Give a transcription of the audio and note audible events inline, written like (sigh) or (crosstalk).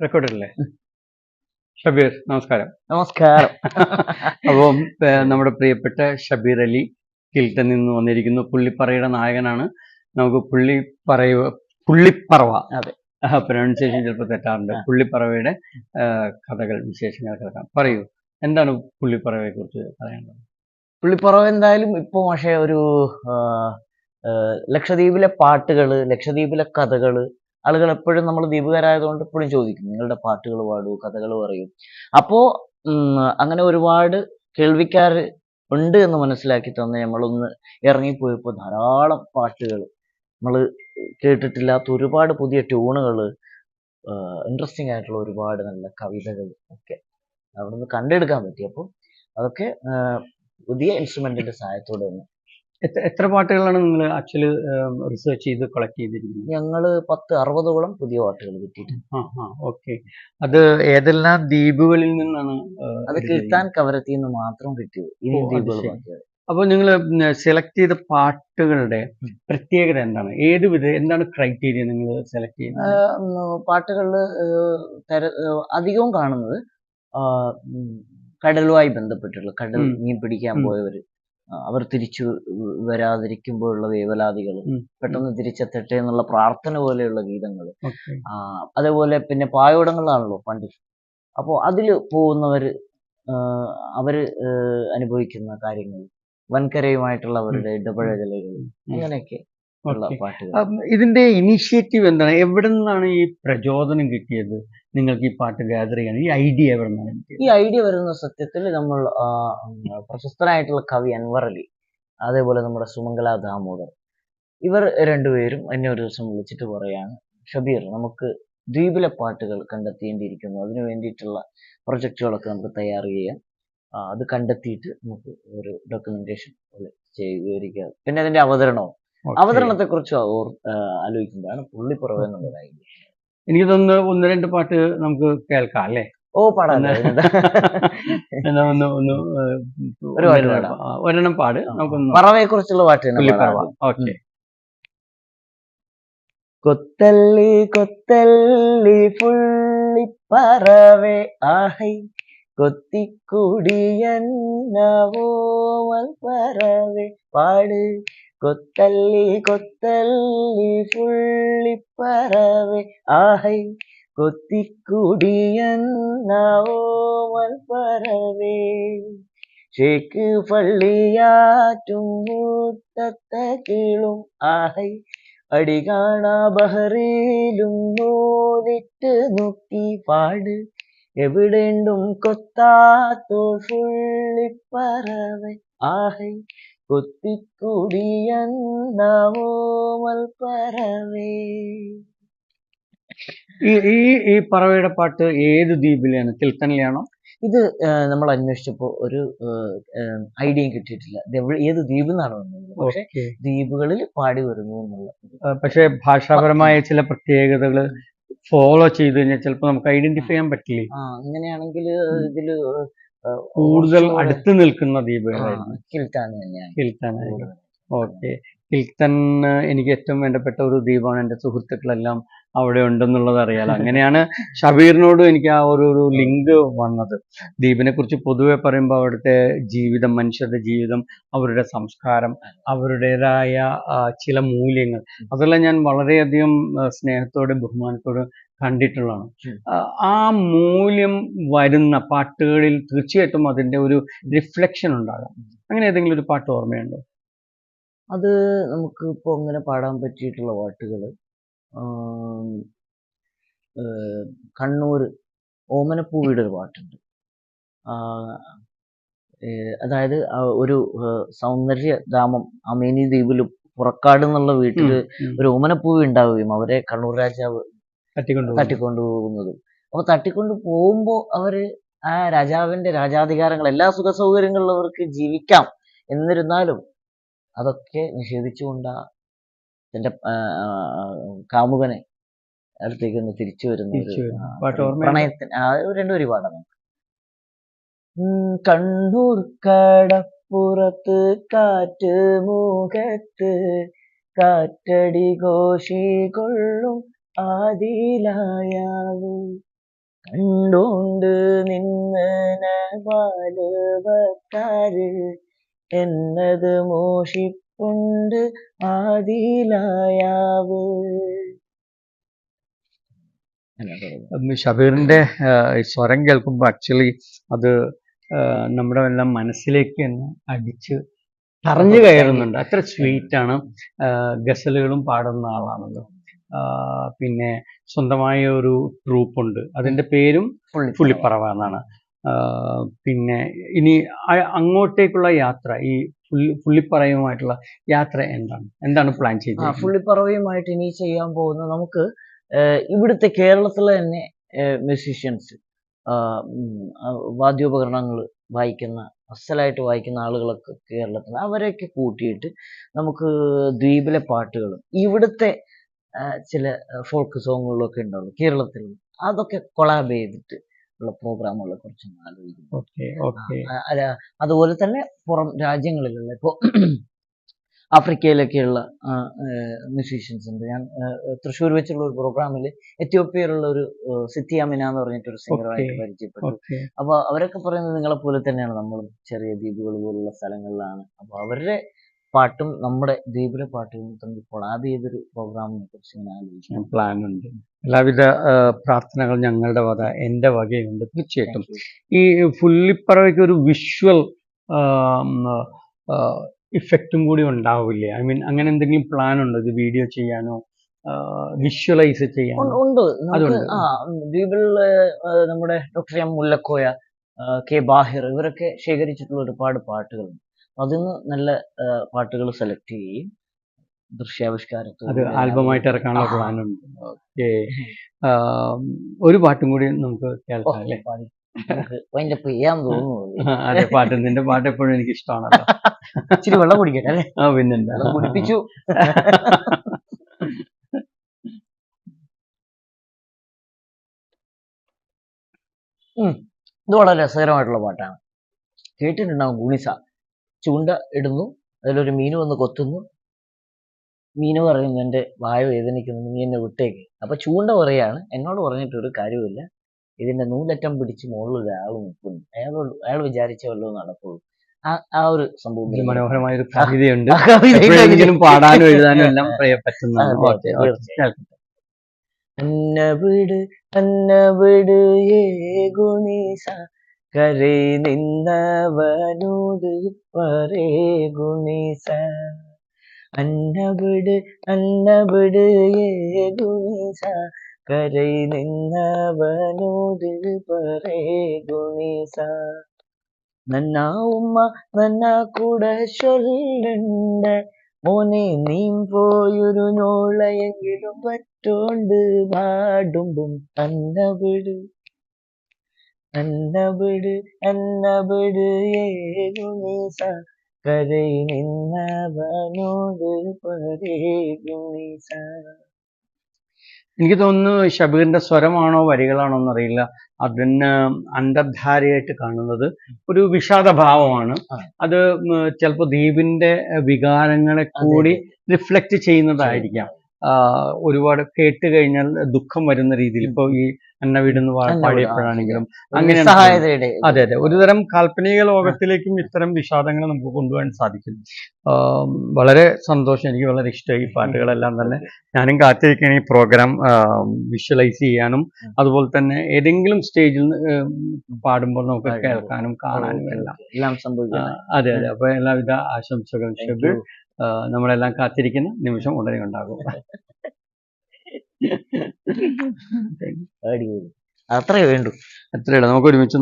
റെക്കോർഡല്ലേ ഷബീർ നമസ്കാരം. നമസ്കാരം. (laughs) അപ്പം നമ്മുടെ പ്രിയപ്പെട്ട ഷബീർ അലി കിൽട്ടൻ നിന്ന് വന്നിരിക്കുന്നു. പുള്ളിപ്പറയുടെ നായകനാണ്. നമുക്ക് പുള്ളി പറയുക പുള്ളിപ്പറവ. അതെ. പ്രൊനൗൺസിയേഷൻ ചിലപ്പോൾ തെറ്റാറുണ്ട്. പുള്ളിപ്പറവയുടെ കഥകൾ വിശേഷങ്ങൾ കേൾക്കാം. പറയൂ എന്താണ് പുള്ളിപ്പറവയെ കുറിച്ച് പറയാനുള്ളത്? പുള്ളിപ്പറവ എന്തായാലും ഇപ്പൊ പക്ഷേ ഒരു ലക്ഷദ്വീപിലെ പാട്ടുകൾ ലക്ഷദ്വീപിലെ കഥകൾ ആളുകൾ എപ്പോഴും നമ്മൾ ദ്വീപുകാരായതുകൊണ്ട് എപ്പോഴും ചോദിക്കും നിങ്ങളുടെ പാട്ടുകൾ പാടൂ കഥകൾ പറയും. അപ്പോ ഉം, അങ്ങനെ ഒരുപാട് കേൾവിക്കാർ ഉണ്ട് എന്ന് മനസ്സിലാക്കി തന്നെ നമ്മളൊന്ന് ഇറങ്ങിപ്പോയപ്പോൾ ധാരാളം പാട്ടുകൾ നമ്മൾ കേട്ടിട്ടില്ലാത്ത ഒരുപാട് പുതിയ ട്യൂണുകൾ ഇൻട്രസ്റ്റിംഗ് ആയിട്ടുള്ള ഒരുപാട് നല്ല കവിതകൾ ഒക്കെ അവിടുന്ന് കണ്ടെടുക്കാൻ പറ്റി അപ്പോൾ അതൊക്കെ പുതിയ ഇൻസ്ട്രുമെന്റിന്റെ സഹായത്തോടെ തന്നെ എത്ര പാട്ടുകളാണ് നിങ്ങൾ ആക്ച്വലി റിസർച്ച് ചെയ്ത് കളക്ട് ചെയ്തിരിക്കുന്നത് ഞങ്ങൾ പത്ത് അറുപതോളം പുതിയ പാട്ടുകൾ കിട്ടിയിട്ടുണ്ട് ആ ആ ഓക്കെ അത് ഏതെല്ലാം ദ്വീപുകളിൽ നിന്നാണ് അത്? കിട്ടാൻ കവരത്തിൽ നിന്ന് മാത്രം കിട്ടിയത് ഇനി ഓ, അത് ദ്വീപുകൾ ശരി. ബാക്കിയാണ് അപ്പോൾ നിങ്ങൾ സെലക്ട് ചെയ്ത പാട്ടുകളുടെ പ്രത്യേകത എന്താണ് ഏത് വിധ എന്താണ് ക്രൈറ്റീരിയ നിങ്ങൾ സെലക്ട് ചെയ്യുന്നത് പാട്ടുകളിൽ തര അധികവും കാണുന്നത് ആ, ഉം, കടലുമായി ബന്ധപ്പെട്ടുള്ള കടൽ ഉം. മീൻ പിടിക്കാൻ ഉം. പോയവര് അവർ തിരിച്ചു വരാതിരിക്കുമ്പോഴുള്ള വേവലാതികൾ പെട്ടെന്ന് തിരിച്ചെത്തട്ടെ എന്നുള്ള പ്രാർത്ഥന പോലെയുള്ള ഗീതങ്ങൾ അതേപോലെ പിന്നെ പായോടങ്ങളാണല്ലോ പണ്ട്. അപ്പോൾ അതിൽ പോകുന്നവർ അവർ അവർ അനുഭവിക്കുന്ന കാര്യങ്ങൾ വൻകരയുമായിട്ടുള്ള അവരുടെ ഇടപഴകലുകൾ അങ്ങനെയൊക്കെ. ഉള്ള പാട്ടുകൾ ഇതിന്റെ ഇനിഷ്യേറ്റീവ് എന്താണ്? എവിടെ നിന്നാണ് ഈ പ്രചോദനം കിട്ടിയത്? നിങ്ങൾക്ക് ഈ പാട്ട് ഗാദർ ചെയ്യാൻ ഈ ഐഡിയ എവിടെ നിന്നാണ് ഈ ഐഡിയ വരുന്ന സത്യത്തിൽ നമ്മൾ പ്രശസ്തനായിട്ടുള്ള കവി അൻവർ അലി അതേപോലെ നമ്മുടെ സുമംഗല ദാമോദർ ഇവർ രണ്ടുപേരും എന്നെ ഒരു ദിവസം വിളിച്ചിട്ട് പറയാണ് ഷബീർ നമുക്ക് ദ്വീപിലെ പാട്ടുകൾ കണ്ടെത്തേണ്ടിയിരിക്കുന്നു. അതിനു വേണ്ടിയിട്ടുള്ള പ്രൊജക്റ്റുകളൊക്കെ നമുക്ക് തയ്യാർ ചെയ്യാം. അത് കണ്ടെത്തിയിട്ട് നമുക്ക് ഒരു ഡോക്യുമെന്റേഷൻ പോലെ ചെയ്തിരിക്കുക പിന്നെ അതിന്റെ അവതരണവും. അവതരണത്തെ കുറിച്ച് ആലോചിക്കുമ്പോഴാണ് പുള്ളിപ്പുറവ് എന്നുള്ളത് ഐഡിയ എനിക്ക് തോന്നുന്നു ഒന്ന് രണ്ട് പാട്ട് നമുക്ക് കേൾക്കാം അല്ലേ? ഓ പാടാ എന്നാ ഒന്ന് ഒന്ന് ഒരെണ്ണം പാട്. നമുക്കൊന്ന് പറവയെ കുറിച്ചുള്ള പാട്ട്. ഓക്കെ. കൊത്തല്ലി കൊത്തല്ലി പുള്ളിപ്പറവേ ആഹൈ. കൊത്തിക്കുടിയന്നവോമൽ പറവേ പാട്. കൊത്തല്ലി കൊത്തല്ലി പുള്ളിപ്പറവേ ആഹൈ കൊത്തിക്കുടിയന്നവോമൽ പറവേ ഷേക്ക് പള്ളിയാറ്റും മൂത്തത്ത കീളും ആഹൈ അടി കാണാ ബഹറിയിലും നൂലിട്ട് നോക്കി പാട് എവിടെണ്ടും കൊത്താത്തോ ഫുള്ളിപ്പറവെ ആഹൈ കൊത്തിക്കുടിയന്നോമൽ പറവേ. ഈ ഈ ഈ പറവയുടെ പാട്ട് ഏത് ദ്വീപിലാണ് കിൽത്തണിലാണോ ഇത് നമ്മൾ അന്വേഷിച്ചപ്പോ ഒരു ഐഡിയയും കിട്ടിയിട്ടില്ല. ഇത് ഏത് ദ്വീപ് എന്നാണ് വന്നത്? പക്ഷെ ഓക്കെ. ദ്വീപുകളിൽ പാടി വരുന്നു എന്നുള്ള പക്ഷെ ഭാഷാപരമായ ചില പ്രത്യേകതകൾ ഫോളോ ചെയ്ത് കഴിഞ്ഞാൽ ചിലപ്പോൾ നമുക്ക് ഐഡന്റിഫൈ ചെയ്യാൻ പറ്റില്ലേ? ആ അങ്ങനെയാണെങ്കിൽ ഇതിൽ കൂടുതൽ അടുത്ത് നിൽക്കുന്ന ദ്വീപുകളായിരുന്നു കിൽത്താൻ. ഓക്കെ. കിൽത്തൻ എനിക്ക് ഏറ്റവും വേണ്ടപ്പെട്ട ഒരു ദ്വീപാണ് എന്റെ സുഹൃത്തുക്കളെല്ലാം അവിടെ ഉണ്ടെന്നുള്ളത് അറിയാലോ. (laughs) അങ്ങനെയാണ് ഷബീറിനോടും എനിക്ക് ആ ഒരു ഒരു ലിങ്ക് വന്നത്. ദ്വീപിനെ കുറിച്ച് പൊതുവെ പറയുമ്പോൾ അവിടുത്തെ ജീവിതം മനുഷ്യരുടെ ജീവിതം അവരുടെ സംസ്കാരം അവരുടേതായ ചില മൂല്യങ്ങൾ. അതെല്ലാം ഞാൻ വളരെയധികം സ്നേഹത്തോടെ ബഹുമാനത്തോടെ കണ്ടിട്ടുള്ളതാണ്. ആ, മൂല്യം വരുന്ന പാട്ടുകളിൽ തീർച്ചയായിട്ടും അതിന്റെ ഒരു റിഫ്ലക്ഷൻ ഉണ്ടാകാം. അങ്ങനെ ഏതെങ്കിലും ഒരു പാട്ട് ഓർമ്മയുണ്ടോ? അത് നമുക്ക് ഇപ്പൊ അങ്ങനെ പാടാൻ പറ്റിയിട്ടുള്ള പാട്ടുകൾ കണ്ണൂർ ഓമനപ്പൂവിയുടെ ഒരു പാട്ടുണ്ട്. അതായത് ഒരു സൗന്ദര്യ ഗ്രാമം അമേനി ദ്വീപിൽ പുറക്കാട് എന്നുള്ള വീട്ടിൽ ഒരു ഓമനപ്പൂവി ഉണ്ടാവുകയും അവരെ കണ്ണൂർ രാജാവ് തട്ടിക്കൊണ്ടു പോകുന്നതും അപ്പൊ തട്ടിക്കൊണ്ട് പോകുമ്പോ അവർ ആ രാജാവിന്റെ രാജാധികാരങ്ങൾ എല്ലാ സുഖ സൗകര്യങ്ങളിലും അവർക്ക് ജീവിക്കാം. എന്നിരുന്നാലും അതൊക്കെ നിഷേധിച്ചുകൊണ്ട് തന്റെ കാമുകനെ അടുത്തേക്ക് ഒന്ന് തിരിച്ചു വരുന്ന? പ്രണയത്തിന് രണ്ടു രണ്ടുപേരും പാടാം. നമുക്ക്. കണ്ണൂർ കടപ്പുറത്ത് കാറ്റ് മുഖത്ത് കാറ്റടി ഘോഷി കൊള്ളും. ആദിലായാവൂ കണ്ടോണ്ട് നിന്ന ബാലുവക്കാര് എന്നത് മോഷിപ്പുണ്ട് ആദിലായാവ് ഷബീറിന്റെ സ്വരം കേൾക്കുമ്പോൾ ആക്ച്വലി അത് നമ്മുടെ എല്ലാം മനസ്സിലേക്ക് തന്നെ അടിച്ച് പറഞ്ഞു കയറുന്നുണ്ട്. അത്ര സ്വീറ്റ് ആണ്. ആ, ഗസലുകളും പാടുന്ന ആളാണല്ലോ. പിന്നെ സ്വന്തമായ ഒരു ട്രൂപ്പ് ഉണ്ട് അതിന്റെ പേരും പുള്ളിപ്പറവ. എന്നാണ്. പിന്നെ ഇനി അങ്ങോട്ടേക്കുള്ള യാത്ര ഈ പുള്ളി പുള്ളിപ്പറയുമായിട്ടുള്ള യാത്ര എന്താണ്? എന്താണ് പ്ലാൻ ചെയ്തത് പുള്ളിപ്പറവയുമായിട്ട് ഇനി ചെയ്യാൻ പോകുന്നത് നമുക്ക് ഇവിടുത്തെ കേരളത്തിലെ തന്നെ മ്യൂസിഷ്യൻസ് വാദ്യോപകരണങ്ങൾ വായിക്കുന്ന അസലായിട്ട് വായിക്കുന്ന ആളുകളൊക്കെ കേരളത്തിൽ അവരെയൊക്കെ കൂട്ടിയിട്ട് നമുക്ക് ദ്വീപിലെ പാട്ടുകളും ഇവിടുത്തെ ചില ഫോൾക്ക് സോങ്ങുകളൊക്കെ ഉണ്ടാവുള്ളൂ കേരളത്തിൽ അതൊക്കെ കൊളാബ് ചെയ്തിട്ട് ഉള്ള പ്രോഗ്രാമുകളെ കുറിച്ച് ആലോചിക്കുന്നു. അതുപോലെ തന്നെ പുറം രാജ്യങ്ങളിലുള്ള ഇപ്പോൾ ആഫ്രിക്കയിലൊക്കെയുള്ള മ്യൂസീഷ്യൻസ് ഉണ്ട്. ഞാൻ തൃശ്ശൂർ വെച്ചുള്ള ഒരു പ്രോഗ്രാമിൽ എത്യോപ്യയിലുള്ള ഒരു സിത്തിയാമിന സിത്തി എന്ന് പറഞ്ഞിട്ട് ഒരു സിംഗറുമായിട്ട് Okay. പരിചയപ്പെട്ടു. അപ്പോൾ അപ്പൊ അവരൊക്കെ പറയുന്നത് നിങ്ങളെ പോലെ തന്നെയാണ് നമ്മളും ചെറിയ ദ്വീപുകൾ പോലുള്ള സ്ഥലങ്ങളിലാണ്. അപ്പൊ അവരുടെ പാട്ടും നമ്മുടെ ദ്വീപിലെ പാട്ടും തമ്മിൽ കൊളാബ് ചെയ്തൊരു പ്രോഗ്രാമിനെ കുറിച്ച് ഇങ്ങനെ ആലോചിക്കുന്നു പ്ലാൻ ഉണ്ട് എല്ലാവിധ പ്രാർത്ഥനകൾ ഞങ്ങളുടെ വക എന്റെ വകയുണ്ട്. തീർച്ചയായിട്ടും. ഈ ഫുള്ളിപ്പറവയ്ക്ക് ഒരു വിഷ്വൽ ഇഫക്റ്റും കൂടി ഉണ്ടാവില്ലേ? ഐ മീൻ അങ്ങനെ എന്തെങ്കിലും പ്ലാൻ ഉണ്ടോ? ഇത് വീഡിയോ ചെയ്യാനോ? വിഷ്വലൈസ് ചെയ്യാനോ? ഉണ്ട്. ആ നമ്മുടെ doctor M Mullakoya K Bahir ഇവരൊക്കെ ശേഖരിച്ചിട്ടുള്ള ഒരുപാട് പാട്ടുകളുണ്ട്. അതിൽ നിന്ന് നല്ല പാട്ടുകൾ സെലക്ട് ചെയ്യും. ദൃശ്യാവിഷ്കാരത്തോടെ അത് ആൽബമായിട്ട് ഇറക്കാനുള്ള പ്ലാനുണ്ട്. ഓക്കെ. ഒരു പാട്ടും കൂടി നമുക്ക് കേൾക്കാം അല്ലേ? അതിന്റെ ചെയ്യാൻ തോന്നുന്നു. അതെ പാട്ട്. നിന്റെ പാട്ട് എപ്പോഴും എനിക്ക് ഇഷ്ടമാണ് ഇച്ചിരി വെള്ളം കുടിക്കട്ടെ അല്ലേ? ആ വെള്ളം കുടിപ്പിച്ചു. ഇത് വളരെ രസകരമായിട്ടുള്ള പാട്ടാണ്. കേട്ടിട്ടുണ്ടാവും ഗുണിസ. ചൂണ്ട ഇടുന്നു. അതിലൊരു മീൻ വന്ന് കൊത്തുന്നു. മീന് പറയുന്നു എന്റെ വായ വേദനിക്കുന്നു നീ എന്നെ വിട്ടേക്ക്. അപ്പൊ ചൂണ്ട പറയാണ് എന്നോട് പറഞ്ഞിട്ടൊരു കാര്യമില്ല ഇതിന്റെ നൂലറ്റം പിടിച്ച് മുകളിൽ ഒരാൾ നിൽക്കുന്നു. അയാളോട് അയാൾ വിചാരിച്ച വല്ലതും നടക്കുള്ളൂ. ആ ആ ഒരു സംഭവം മനോഹരമായ ഒരു കവിതയുണ്ട്. പാടാനും എഴുതാനും എല്ലാം പറ്റുന്ന അന്നവിട് അന്നവിട് ഏ ഗുണീസ കരേ നിന്നവനോട് പറേ ഗുണീസ. അന്നവിട് അന്നവിട് ഗുണീസ. കരൈ നിന്നവനോട് പറേ ഗുണീസ. നന്ന ഉമ്മ നന്ന കൂടെ ചൊല്ലുണ്ട്. മോനെ നീ പോയൊരു നോളയെങ്കിലും പറ്റോണ്ട് പാടുമ്പും അന്നവിട് അന്നവിട് അന്നബിട് ഏകുണീസ കരയിൽ നിന്നവനോട് പറേകുണീസ എനിക്ക് തോന്നുന്നു ഷബീറിന്റെ സ്വരമാണോ വരികളാണോ എന്നറിയില്ല. അതിന് അന്തർധാരയായിട്ട് കാണുന്നത് ഒരു വിഷാദഭാവമാണ്. അത് ചിലപ്പോൾ ദ്വീപിന്റെ വികാരങ്ങളെ കൂടി റിഫ്ലക്റ്റ് ചെയ്യുന്നതായിരിക്കാം. ഒരുപാട് കേട്ട് കഴിഞ്ഞാൽ ദുഃഖം വരുന്ന രീതിയിൽ ഇപ്പൊ ഈ അന്നവീട്, ആ, പാടിയപ്പോഴാണെങ്കിലും അങ്ങനെ അതെ അതെ. ഒരുതരം കാൽപ്പനിക ലോകത്തിലേക്കും ഇത്തരം വിഷാദങ്ങൾ നമുക്ക് കൊണ്ടുപോകാൻ സാധിക്കും വളരെ സന്തോഷം. എനിക്ക് വളരെ ഇഷ്ടമായി ഈ പാട്ടുകളെല്ലാം തന്നെ. ഞാനും കാത്തിരിക്കുകയാണ് ഈ പ്രോഗ്രാം വിഷ്വലൈസ് ചെയ്യാനും അതുപോലെ തന്നെ ഏതെങ്കിലും സ്റ്റേജിൽ പാടുമ്പോൾ നമുക്ക് കേൾക്കാനും കാണാനും എല്ലാം. എല്ലാം സംഭവിക്കും അതെ അതെ. അപ്പൊ എല്ലാവിധ ആശംസകളും നമ്മളെല്ലാം കാത്തിരിക്കുന്ന നിമിഷം ഉടനെ ഉണ്ടാകും. അത്രയേ അത്രേ വേണ്ടു അത്രയുള്ളൂ നമുക്ക് ഒരുമിച്ച്